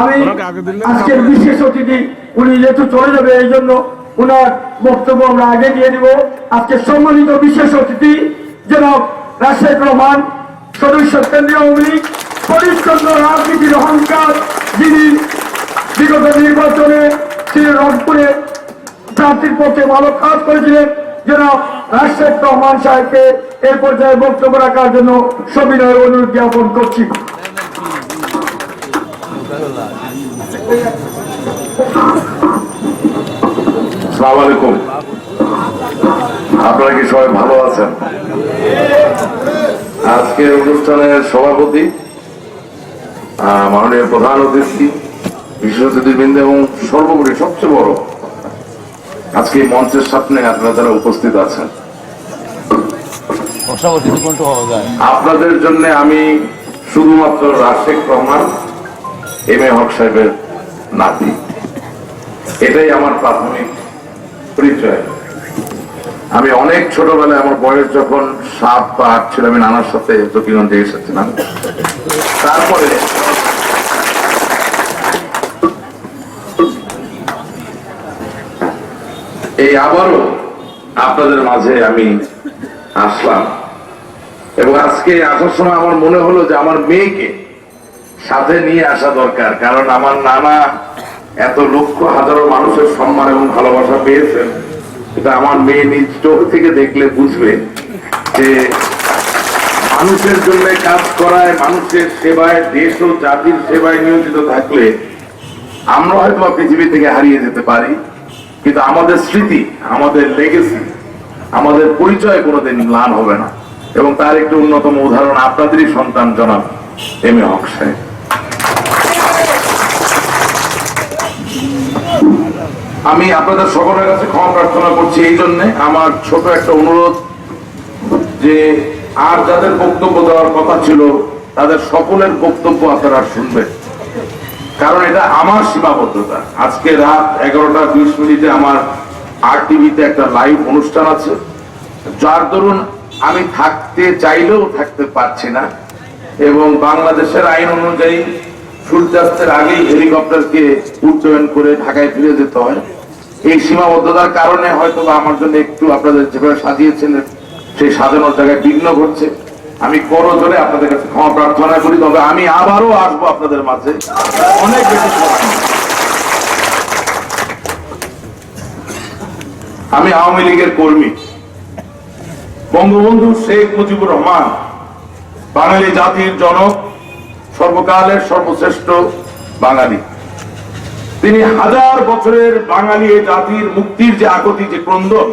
আমি আজকের বিশেষ অতিথি উনি যেহেতু চলে যাবে এই জন্য উনার বক্তব্য আমরা আগে দিয়ে দিব। আজকে সম্মানিত বিশেষ অতিথি জনাব রাশেদ রহমান সদস্য কেন্দ্রীয় আওয়ামী লীগ পরিচ্ছন্ন রাজনীতির অহংকার যিনি বিগত নির্বাচনে তিনি রংপুরে প্রার্থীর পক্ষে ভালো কাজ করেছিলেন। জনাব রাশেদ রহমান সাহেবকে এ পর্যায়ে বক্তব্য রাখার জন্য সবিনয় অনুরোধ জ্ঞাপন করছি। সালাম আলাইকুম আপনারা কি সবাই ভালো আছেন? আজকের অনুষ্ঠানের সভাপতি মাননীয় প্রধান অতিথি বিশেষ অতিথিবৃন্দ এবং সর্বোপরি সবচেয়ে বড় আজকে মঞ্চের সামনে আপনারা যারা উপস্থিত আছেন। আপনাদের জন্য আমি শুধুমাত্র রাশেক রহমান এম এ হক সাহেবের নাতি। এটাই আমার প্রাথমিক পরিচয়। আমি অনেক ছোটবেলায় আমার বয়স যখন সাত বা আট ছিল, আমি নানার সাথে জকিগঞ্জে এসেছিলাম। তারপরে এই আবারও আপনাদের মাঝে আমি আসলাম। এবং আজকে আসার সময় আমার মনে হলো যে আমার মেয়েকে সাথে নিয়ে আসা দরকার, কারণ আমার নানা এত লক্ষ হাজারো মানুষের সম্মান এবং ভালোবাসা পেয়েছেন। এটা আমার মেয়ে নিজ চোখ থেকে দেখলে বুঝবে যে মানুষের জন্য কাজ করায়, মানুষের সেবায়, দেশ ও জাতির সেবায় নিয়োজিত থাকলে আমরা হয়তো পৃথিবী থেকে হারিয়ে যেতে পারি। কিন্তু আমাদের স্মৃতি, আমাদের লেগেসি আমাদের পরিচয় কোনোদিন ম্লান হবে না। এবং তার একটি অন্যতম উদাহরণ আপনাদেরই সন্তান জনাব এম এ হক সাহেব। আমি আপনাদের সকলের কাছে ক্ষমা প্রার্থনা করছি এই জন্য আমার ছোট একটা অনুরোধ যে আর যাদের বক্তব্য দেওয়ার কথা ছিল, তাদের সকলের বক্তব্য আপনারা শুনবেন। কারণ এটা আমার সীমাবদ্ধতা। আজকে রাত এগারোটা বিশ মিনিটে আমার আর টিভিতে একটা লাইভ অনুষ্ঠান আছে। যার দরুন আমি থাকতে চাইলেও থাকতে পারছি না এবং বাংলাদেশের আইন অনুযায়ী সূর্যাস্তের আগেই হেলিকপ্টারকে উড্ডয়ন করে ঢাকায় ফিরে যেতে হয়। এই সীমাবদ্ধতার কারণে হয়তো আমার জন্য একটু আপনাদের যেভাবে সাজিয়েছেন, সেই সাজানোর জায়গায় বিঘ্ন ঘটছে। আমি করো জোরে আপনাদের কাছে ক্ষমা প্রার্থনা করি, তবে আমি আবারও আসব আপনাদের মাঝে। অনেক বেশি আমি আওয়ামী লীগের কর্মী। বঙ্গবন্ধু শেখ মুজিবুর রহমান, বাঙালি জাতির জনক সর্বকালের সর্বশ্রেষ্ঠ বাঙালি তিনি হাজার বছরের বাঙালি এই জাতির মুক্তির যে আগতি যে ক্রন্দন,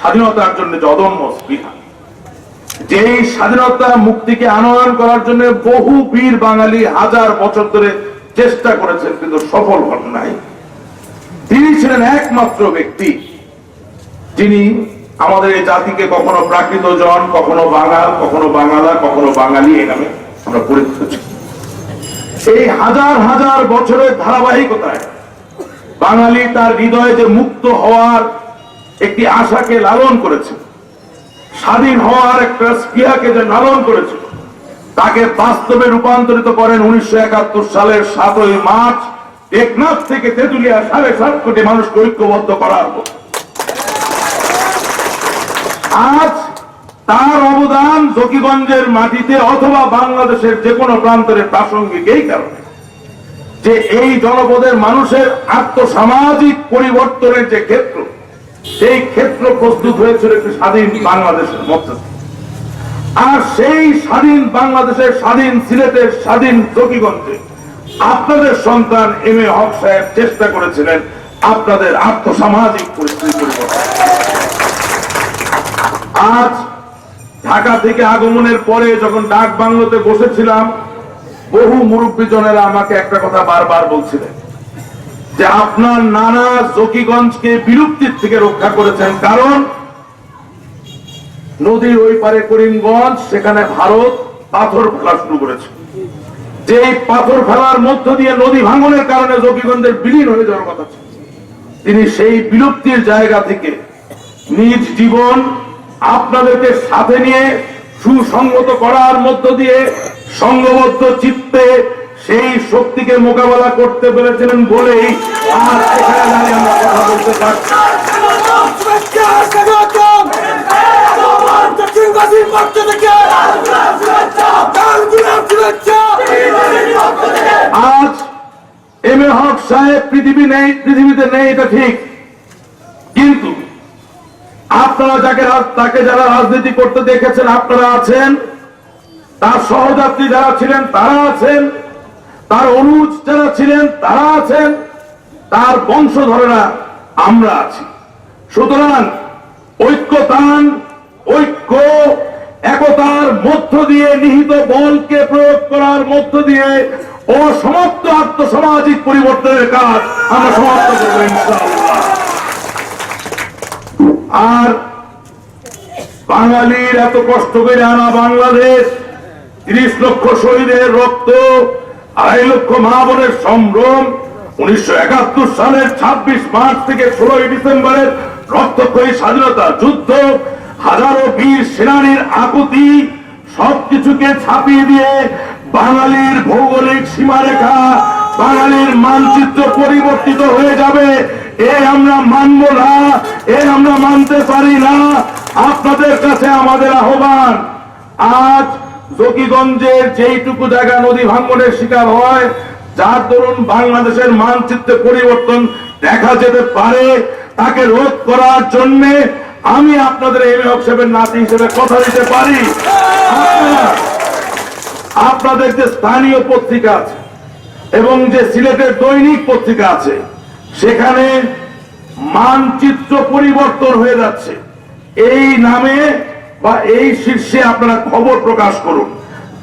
স্বাধীনতার জন্য যে অদম্য স্পৃহা, যেই স্বাধীনতা মুক্তিকে আনয়ন করার জন্য বহু বীর বাঙালি হাজার বছর ধরে চেষ্টা করেছেন, কিন্তু সফল হন নাই তিনি ছিলেন একমাত্র ব্যক্তি যিনি আমাদের এই জাতিকে কখনো প্রাকৃত জন, কখনো বাঙাল, কখনো বাঙালা, কখনো বাঙালি এই নামে আমরা পরিচিত। এই হাজার হাজার বছরের ধারাবাহিকতায় বাঙালি তার হৃদয়ে যে মুক্ত হওয়ার একটি আশাকে লালন করেছে। স্বাধীন হওয়ার একটা স্পৃহাকে যে লালন করেছিল তাকে বাস্তবে রূপান্তরিত করেন উনিশশো একাত্তর সালের সাতই মার্চ টেকনাফ থেকে তেঁতুলিয়া সাড়ে সাত কোটি মানুষকে ঐক্যবদ্ধ করার আজ তার অবদান জকিগঞ্জের মাটিতে অথবা বাংলাদেশের যে কোনো প্রান্তরে প্রাসঙ্গিক এই কারণে যে এই জনপদের মানুষের আত্মসামাজিক পরিবর্তনের যে ক্ষেত্র, সেই ক্ষেত্র প্রস্তুত হয়েছিল একটি স্বাধীন বাংলাদেশের মধ্যে। আর সেই স্বাধীন বাংলাদেশের স্বাধীন সিলেটের স্বাধীন জকিগঞ্জে আপনাদের সন্তান এম এ হক সাহেব চেষ্টা করেছিলেন আপনাদের আর্থসামাজিক পরিস্থিতি পরিবর্তন আজ ঢাকা থেকে আগমনের পরে যখন ডাক বাংলোতে বসেছিলাম, বহু মুরব্বী জনেরা আমাকে একটা কথা বারবার বলছিলেন যে আপনার নানা জকিগঞ্জকে বিলুপ্তির থেকে রক্ষা করেছেন। কারণ নদীর ওই পারে করিমগঞ্জ, সেখানে ভারত পাথর ফেলা শুরু করেছে। যে পাথর ফেলার মধ্য দিয়ে নদী ভাঙনের কারণে জকিগঞ্জের বিলীন হয়ে যাওয়ার কথা ছিল। তিনি সেই বিলুপ্তির জায়গা থেকে নিজ জীবন আপনাদেরকে সাথে নিয়ে সুসংগত করার মধ্য দিয়ে সংঘবদ্ধ চিত্তে সেই শক্তিকে মোকাবেলা করতে পেরেছিলেন বলেই আজ এম এ হক সাহেব পৃথিবী নেই, পৃথিবীতে নেই, এটা ঠিক। কিন্তু আপনারা যাকে তাকে যারা রাজনীতি করতে দেখেছেন, আপনারা আছেন। তার সহযাত্রী যারা ছিলেন, তারা আছেন। তার অনুজ যারা ছিলেন, তারা আছেন। তার বংশধরেরা আমরা আছি। সুতরাং ঐক্যতান, ঐক্য, একতার মধ্য দিয়ে নিহিত বলকে প্রয়োগ করার মধ্য দিয়ে ও অসমাপ্ত আত্মসামাজিক পরিবর্তনের কাজ আমরা সমাপ্ত করব ইনশাআল্লাহ। আর বাঙালির এত কষ্ট করে আনা বাংলাদেশ। তিরিশ লক্ষ শহীদের রক্ত, আড়াই লক্ষ মা বোনের সম্ভ্রম, উনিশশো একাত্তর সালের ছাব্বিশ মার্চ থেকে ষোলোই ডিসেম্বরের রক্তক্ষয়ী স্বাধীনতা যুদ্ধ, হাজারো বীর সেনানীর আকুতি, সবকিছুকে ছাপিয়ে দিয়ে বাঙালির ভৌগোলিক সীমারেখা, বাঙালির মানচিত্র পরিবর্তিত হয়ে যাবে। এ আমরা মানব না, এ আমরা মানতে পারি না। আপনাদের কাছে আমাদের আহ্বান, আজ জকিগঞ্জের যেইটুকু জায়গা নদী ভাঙ্গনের শিকার হয়, যার দরুন বাংলাদেশের মানচিত্রে পরিবর্তন দেখা যেতে পারে, তাকে রোধ করার জন্য আমি আপনাদের এম হক সাহেবের নাতি হিসেবে কথা দিতে পারি। আপনাদের যে স্থানীয় পত্রিকা আছে এবং যে সিলেটের দৈনিক পত্রিকা আছে সেখানে মানচিত্র পরিবর্তন হয়ে যাচ্ছে। এই নামে বা এই শীর্ষে আপনারা খবর প্রকাশ করুন।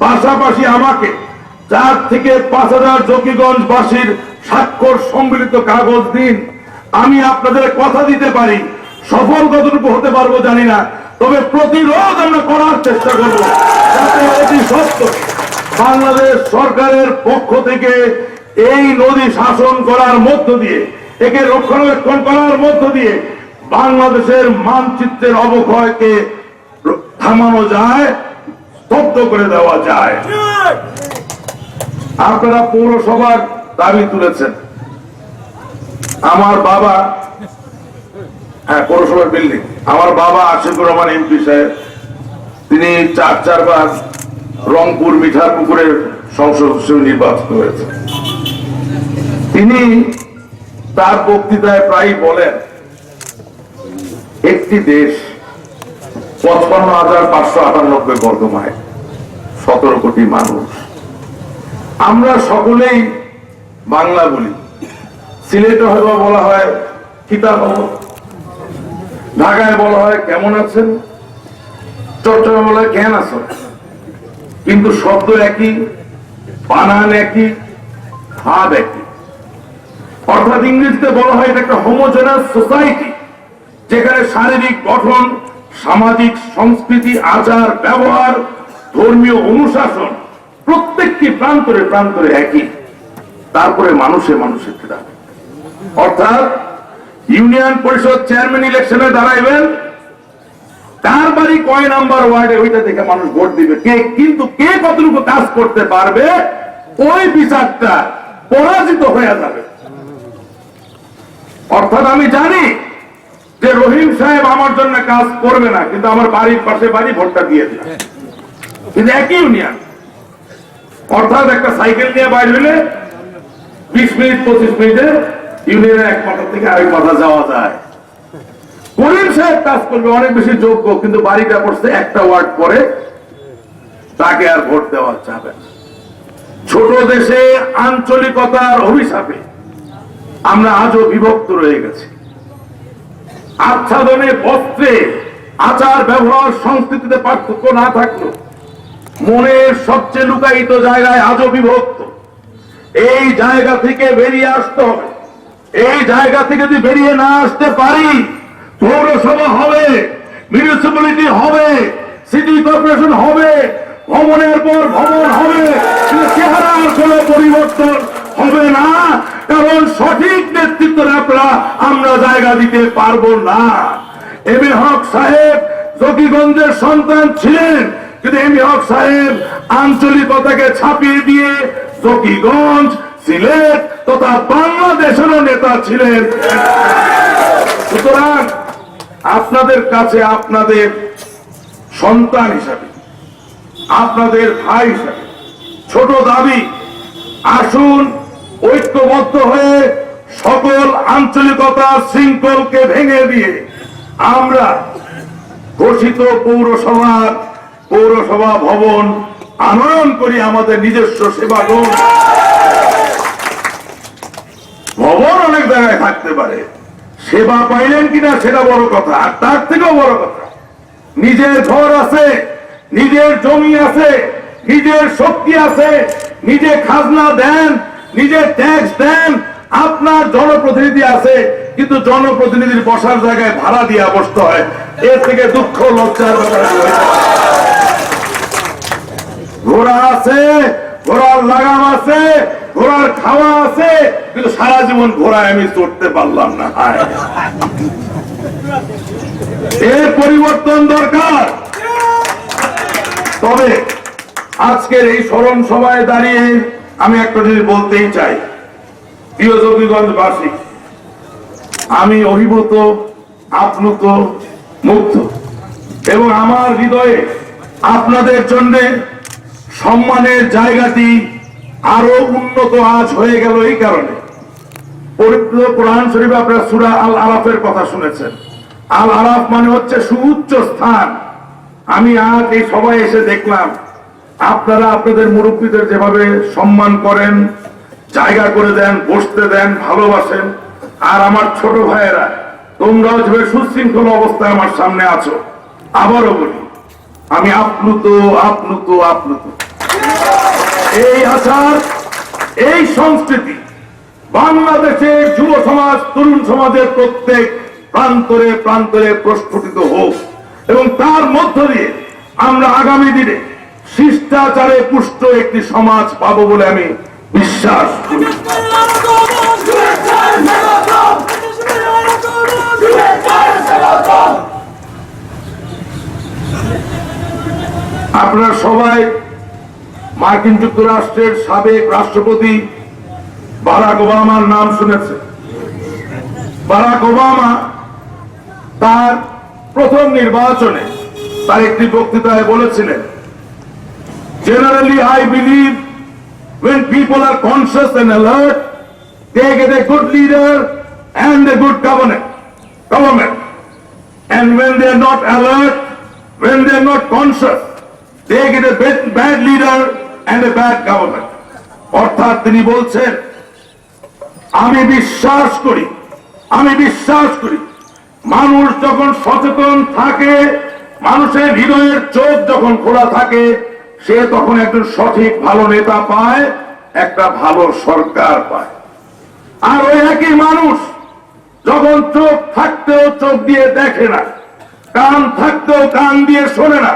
পাশাপাশি আমাকে চার থেকে পাঁচ হাজার জকিগঞ্জ বাসীর স্বাক্ষর সম্মিলিত কাগজ দিন। আমি আপনাদের কথা দিতে পারি, সফল কতটুকু হতে পারব জানি না, তবে প্রতিরোধ আমরা করার চেষ্টা করব। যাতে অতি সত্য, বাংলাদেশ সরকারের পক্ষ থেকে এই নদী শাসন করার মধ্য দিয়ে একে রক্ষণাবেক্ষণ করার মধ্য দিয়ে বাংলাদেশের মানচিত্রের অবক্ষয়কে থামানো যায়, স্তব্ধ করে দেওয়া যায়। আপনারা পৌরসভার দাবি তুলেছেন। আমার বাবা হ্যাঁ পৌরসভার বিল্ডিং। আমার বাবা আশিকুর রহমান এমপি সাহেব। তিনি চার চারবার রংপুর মিঠার পুকুরের সংসদ হিসেবে নির্বাচিত হয়েছে তিনি তার বক্তৃতায় প্রায় বলেন, একটি দেশ পঁচপান্ন হাজার পাঁচশো আটানব্বই বর্গ সতেরো কোটি মানুষ। আমরা সকলেই বাংলা বলি। সিলেটে হয়তো বলা হয় কিতাব ঢাকায় বলা হয়, কেমন আছেন? চট্টগ্রামে বলা হয়, কেন আছো? কিন্তু শব্দ একই, বানান একই, ভাব একই। অর্থাৎ ইংরেজিতে বলা হয় একটা হোমোজেনাস সোসাইটি যেখানে শারীরিক গঠন, সামাজিক সংস্কৃতি, আচার, ব্যবহার, ধর্মীয় অনুশাসন প্রত্যেকটি প্রান্তরে প্রান্তরে একই। তারপরে মানুষে মানুষের খেলা। অর্থাৎ ইউনিয়ন পরিষদ চেয়ারম্যান ইলেকশনে দাঁড়াইবেন, তার বাড়ি কয় নাম্বার ওয়ার্ডে, ওইটা দেখে মানুষ ভোট দিবে। কে কিন্তু কে কতটুকু কাজ করতে পারবে, ওই বিচারটা পরাজিত হয়ে যাবে। অর্থাৎ আমি জানি যে রহিম সাহেব আমার জন্য কাজ করবে না কিন্তু আমার বাড়ির পাশে বাড়ি ভোটটা দিয়ে দিলাম কিন্তু একই ইউনিয়ন অর্থাৎ একটা সাইকেল নিয়ে বাইর হইলে বিশ মিনিট পঁচিশ মিনিটে ইউনিয়নের এক মাথা থেকে আরেক মাথা যাওয়া যায়। করিম সাহেব কাজ করবে অনেক বেশি যোগ্য কিন্তু বাড়িটা পড়ছে একটা ওয়ার্ড পরে তাকে আর ভোট দেওয়া যাবে না। ছোট দেশে আঞ্চলিকতার অভিশাপে আমরা আজও বিভক্ত রয়ে গেছি। আচ্ছাদনে বস্ত্রে আচার ব্যবহার সংস্কৃতিতে পার্থক্য না থাকল মনের সবচেয়ে লুকায়িত জায়গায় আজও বিভক্ত। এই জায়গা থেকে বেরিয়ে আসতে হবে। এই জায়গা থেকে যদি বেরিয়ে না আসতে পারি, পৌরসভা হবে মিউনিসিপ্যালিটি হবে সিটি কর্পোরেশন হবে, ভবনের পর ভবন হবে চেহারার কোনো পরিবর্তন হবে না। কারণ সঠিক নেতৃত্ব পেলা আমরা জায়গা দিতে পারব না। এম এ হক সাহেব জকিগঞ্জের সন্তান ছিলেন, কিন্তু এম এ হক সাহেব আঞ্চলিকতাকে ছাপিয়ে দিয়ে জকিগঞ্জ, সিলেট তথা বাংলাদেশেরও নেতা ছিলেন। সুতরাং আপনাদের কাছে আপনাদের সন্তান হিসাবে, আপনাদের ভাই হিসাবে ছোট দাবি, আসুন ঐক্যবদ্ধ হয়ে সকল আঞ্চলিকতা শৃঙ্খলকে ভেঙে দিয়ে আমরা ঘোষিত পৌরসভার পৌরসভা ভবন আনয়ন করি আমাদের নিজস্ব সেবা ভবন অনেক জায়গায় থাকতে পারে। সেবা পাইলেন কিনা সেটা বড় কথা, আর তার থেকেও বড় কথা, নিজের ঘর আছে, নিজের জমি আছে, নিজের শক্তি আছে, নিজে খাজনা দেন নিজে ট্যাক্স দেন আপনার জনপ্রতিনিধি আছে, কিন্তু জনপ্রতিনিধির বসার জায়গায় ভাড়া দিয়ে বসতে হয় এর থেকে দুঃখ লজ্জার। ঘোড়া আছে, ঘোড়ার লাগাম আছে, ঘোড়ার খাওয়া আছে, কিন্তু সারা জীবন ঘোড়ায় আমি চড়তে পারলাম না। এর পরিবর্তন দরকার তবে আজকের এই স্মরণ সভায় দাঁড়িয়ে আমি একটা জিনিস বলতেই চাই। প্রিয় যোগীগঞ্জবাসী আমি অভিভূত, আপ্লুত, মুগ্ধ এবং আমার হৃদয়ে আপনাদের জন্য সম্মানের জায়গাটি আরও উন্নত আজ হয়ে গেল এই কারণে। পবিত্র কোরআন শরীফে আপনারা সুরা আল আরাফের কথা শুনেছেন। আল আরাফ মানে হচ্ছে সুউচ্চ স্থান। আমি আজ এই সবাই এসে দেখলাম আপনারা আপনাদের মুরব্বীদের যেভাবে সম্মান করেন, জায়গা করে দেন, বসতে দেন, ভালোবাসেন, আর আমার ছোট ভাইয়েরা, তোমরাও যেভাবে সুশৃঙ্খল অবস্থায় আমার সামনে আছো, আবারও বলি, আমি আপ্লুত আপ্লুত আপ্লুত। এই আচার এই সংস্কৃতি বাংলাদেশের যুব সমাজ, তরুণ সমাজের প্রত্যেক প্রান্তরে প্রান্তরে প্রস্ফুটিত হোক, এবং তার মধ্য দিয়ে আমরা আগামী দিনে শিষ্টাচারে পুষ্ট একটি সমাজ পাবো বলে আমি বিশ্বাস আপনারা সবাই মার্কিন যুক্তরাষ্ট্রের সাবেক রাষ্ট্রপতি বারাক ওবামার নাম শুনেছেন বারাক ওবামা তার প্রথম নির্বাচনে তার একটি বক্তৃতায় বলেছিলেন generally I believe when people are conscious and alert they get a good leader and a good government government and when they are not alert when they are not conscious they get a bad, bad leader and a bad government অর্থাৎ তিনি বলছেন আমি বিশ্বাস করি আমি বিশ্বাস করি মানুষ যখন সচেতন থাকে মানুষের হৃদয়ের চোখ যখন খোলা থাকে সে তখন একজন সঠিক ভালো নেতা পায়, একটা ভালো সরকার পায়। আর ওই একই মানুষ যখন চোখ থাকতেও চোখ দিয়ে দেখে না, কান থাকতেও কান দিয়ে শোনে না,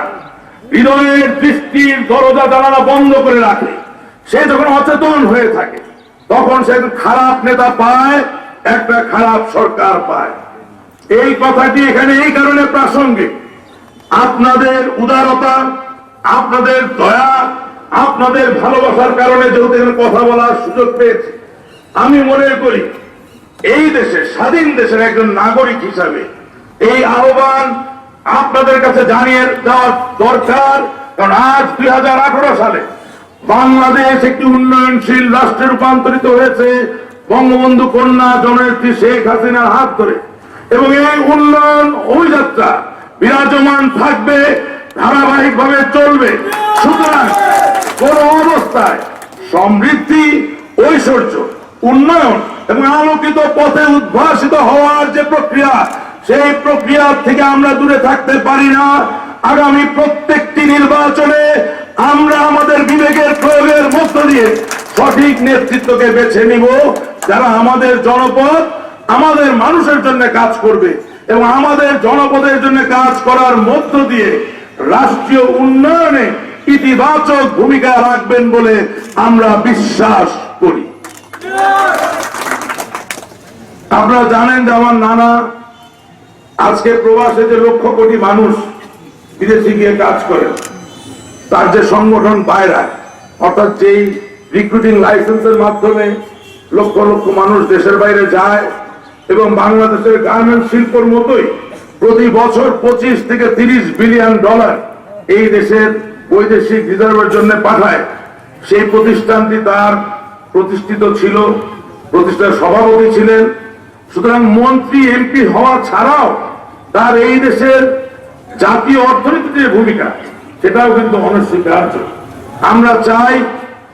হৃদয়ের দৃষ্টির দরজা জানালা বন্ধ করে রাখে, সে যখন অচেতন হয়ে থাকে, তখন সে খারাপ নেতা পায়, একটা খারাপ সরকার পায়। এই কথাটি এখানে এই কারণে প্রাসঙ্গিক। আপনাদের উদারতা আপনাদের দয়া, আপনাদের ভালোবাসার কারণে যেহেতু কথা বলার সুযোগ পেয়েছি, আমি মনে করি এই দেশে স্বাধীন দেশের একজন নাগরিক হিসাবে এই আহ্বান আপনাদের কাছে জানিয়ে দেওয়ার দরকার, কারণ আজ দুই হাজার আঠারো সালে বাংলাদেশ একটি উন্নয়নশীল রাষ্ট্রে রূপান্তরিত হয়েছে, বঙ্গবন্ধু কন্যা জননেত্রী শেখ হাসিনার হাত ধরে। এবং এই উন্নয়ন অভিযাত্রা বিরাজমান থাকবে ধারাবাহিক ভাবে চলবে। সুতরাং কোন অবস্থায় সমৃদ্ধি, ঐশ্বর্য, উন্নয়ন এবং আলোকিত পথে উদ্ভাসিত হওয়ার যে প্রক্রিয়া, সেই প্রক্রিয়া থেকে আমরা দূরে থাকতে পারি না। আগামী প্রত্যেকটি নির্বাচনে আমরা আমাদের বিবেকের প্রয়োগের মধ্য দিয়ে সঠিক নেতৃত্বকে বেছে নিব। যারা আমাদের জনপদ, আমাদের মানুষের জন্য কাজ করবে এবং আমাদের জনপদের জন্য কাজ করার মধ্য দিয়ে রাষ্ট্রীয় উন্নয়নে ইতিবাচক ভূমিকা রাখবেন বলে আমরা বিশ্বাস করি। আপনারা জানেন যে আমার নানা আজকে প্রবাসে যে লক্ষ কোটি মানুষ বিদেশে গিয়ে কাজ করে, তার যে সংগঠন পায়রা অর্থাৎ যেই রিক্রুটিং লাইসেন্সের মাধ্যমে লক্ষ লক্ষ মানুষ দেশের বাইরে যায় এবং বাংলাদেশের গার্মেন্ট শিল্পর মতোই প্রতি বছর পঁচিশ থেকে তিরিশ বিলিয়ন ডলার এই দেশের বৈদেশিক রিজার্ভের জন্য পাঠায়। সেই প্রতিষ্ঠানটি তার প্রতিষ্ঠিত ছিল, প্রতিষ্ঠার সভাপতি ছিলেন। সুতরাং মন্ত্রী, এমপি হওয়া ছাড়াও তার এই দেশের জাতীয় অর্থনীতিতে ভূমিকা, সেটাও কিন্তু অনস্বীকার্য। আমরা চাই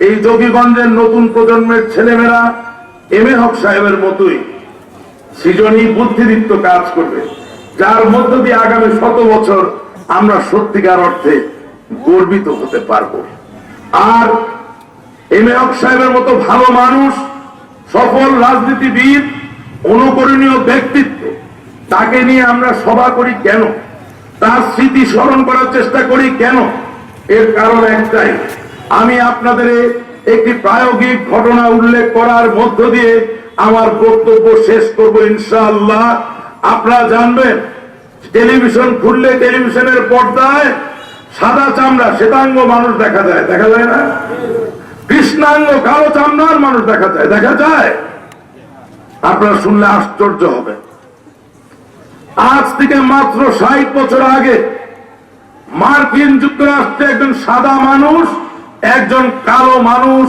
এই যোগীগঞ্জের নতুন প্রজন্মের ছেলেমেয়েরা এম এ হক সাহেবের মতোই সৃজনী বুদ্ধিদীপ্ত কাজ করবে। যার মধ্য দিয়ে আগামী শত বছর আমরা সত্যিকার অর্থে গর্বিত হতে পারব। আর এম এ হক সাহেবের মতো ভালো মানুষ, সফল রাজনীতিবিদ, অনুকরণীয় ব্যক্তিত্ব, তাকে নিয়ে আমরা সভা করি কেন? তার স্মৃতি স্মরণ করার চেষ্টা করি কেন? এর কারণ একটাই, আমি আপনাদের একটি প্রায়োগিক ঘটনা উল্লেখ করার মধ্য দিয়ে আমার বক্তব্য শেষ করব ইনশাআল্লাহ। আপনারা জানবেন, টেলিভিশন খুললে টেলিভিশনের পর্দায় সাদা চামড়া, শ্বেতাঙ্গ মানুষ দেখা যায় দেখা যায় না? কৃষ্ণাঙ্গ, কালো চামড়ার মানুষ দেখা যায় দেখা যায়? আপনারা শুনলে আশ্চর্য হবে আজ থেকে মাত্র ষাট বছর আগে মার্কিন যুক্তরাষ্ট্রে একজন সাদা মানুষ, একজন কালো মানুষ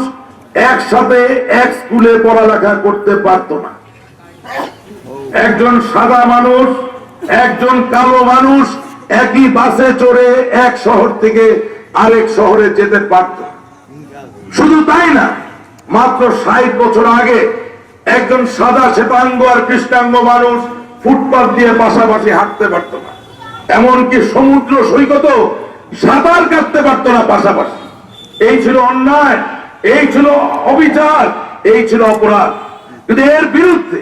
একসাথে এক স্কুলে পড়ালেখা করতে পারত না। একজন সাদা মানুষ, একজন কালো মানুষ, একই বাসে চড়ে এক শহর থেকে আরেক শহরে যেতে পারত। শুধু তাই না, মাত্র ষাট বছর আগে একজন সাদা শ্বেতাঙ্গ আর কৃষ্ণাঙ্গ মানুষ ফুটপাথ দিয়ে পাশাপাশি হাঁটতে পারত না। এমনকি সমুদ্র সৈকত সাঁতার কাটতে পারত না পাশাপাশি। এই ছিল অন্যায়, এই ছিল অবিচার, এই ছিল অপরাধ। কিন্তু এর বিরুদ্ধে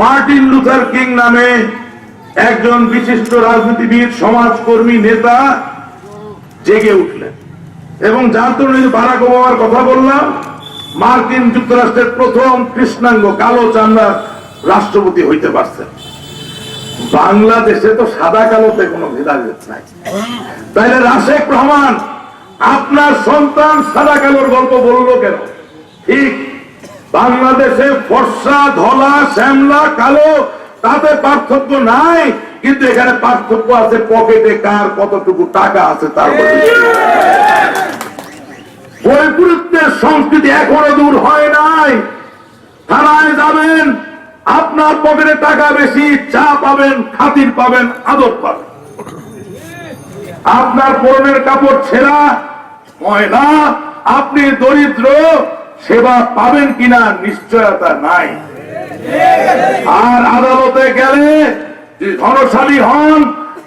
মার্টিন লুথার কিং নামে একজন বিশিষ্ট রাজনীতিবিদ, সমাজকর্মী, নেতা জেগে উঠলেন। এবং যার বারাক ওবামার কথা বললাম, মার্কিন যুক্তরাষ্ট্রের প্রথম কৃষ্ণাঙ্গ কালো চামড়ার রাষ্ট্রপতি হইতে পারছেন। বাংলাদেশে তো সাদা কালোতে কোনো ভেদাভেদ নাই। তাইলে রাশেক রহমান, আপনার সন্তান সাদা কালোর গল্প বলল কেন? ঠিক বাংলাদেশে ফর্সা ধলা শ্যামলা কালো তাতে পার্থক্য নাই কিন্তু এখানে পার্থক্য আছে পকেটে কার কতটুকু টাকা আছে তার বৈপরীত্যের সংস্কৃতি এখনও দূর হয় নাই। থানায় যাবেন আপনার পকেটে টাকা বেশি চা পাবেন খাতির পাবেন আদর পাবেন। আপনার পরনের কাপড় ছেঁড়া ময়লা আপনি দরিদ্র সেবা পাবেন কিনা নিশ্চয়তা নাই। আর আদালতে গেলে যে ধনশালী হন,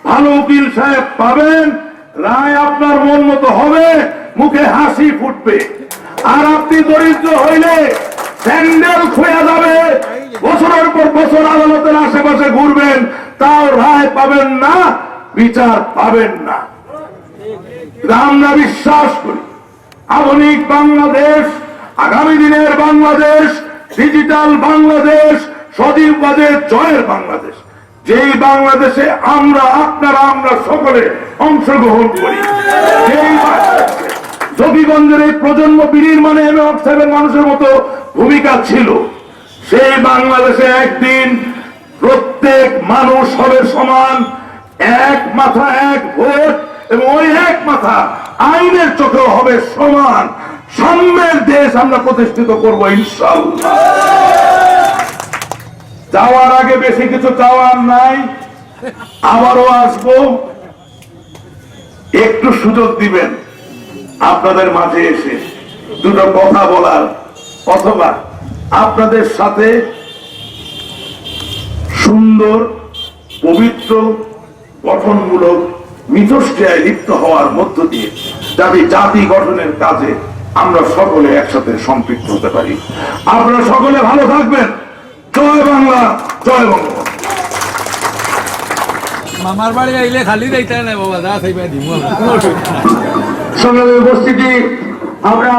ভালো উকিল সাহেব পাবেন, রায় আপনার মন মতো হবে, মুখে হাসি ফুটবে। আর আপনি দরিদ্র হইলে স্যান্ডেল খুঁয়ে যাবে, বছরের পর বছর আদালতের আশেপাশে ঘুরবেন, তাও রায় পাবেন না, বিচার পাবেন না। আমরা বিশ্বাস করি, আধুনিক বাংলাদেশ আগামী দিনের বাংলাদেশ ডিজিটাল বাংলাদেশ সজীববাদের জয়ের বাংলাদেশ। যেই বাংলাদেশে আমরা, আপনারা, আমরা সকলে অংশগ্রহণ করি। জবিগঞ্জের এই প্রজন্ম বিনির্মাণে এম এ সাহেবের মানুষের মতো ভূমিকা ছিল, সেই বাংলাদেশে একদিন প্রত্যেক মানুষ হবে সমান এক মাথা এক ভোট এবং ওই এক মাথা আইনের চোখেও হবে সমান সাম্যের দেশ আমরা প্রতিষ্ঠিত করব ইনশাল্লাহ যাওয়ার আগে বেশি কিছু চাওয়ার নাই, আবারও আসব। একটু সুযোগ দিবেন, আপনাদের মাঝে এসে। দুটো কথা বলার, অথবা আপনাদের সাথে সুন্দর, পবিত্র, গঠনমূলক মিথস্ক্রিয়ায় লিপ্ত হওয়ার মধ্য দিয়ে যাতে জাতি গঠনের কাজে। আমরা সকলে একসাথে সম্পৃক্ত হতে পারি। আপনারা সকলে ভালো থাকবেন। জয় বাংলা জয় বাংলা মামার বাড়ি আইলে খালি যাইতে না বাবা যা সেই উপস্থিতি আমরা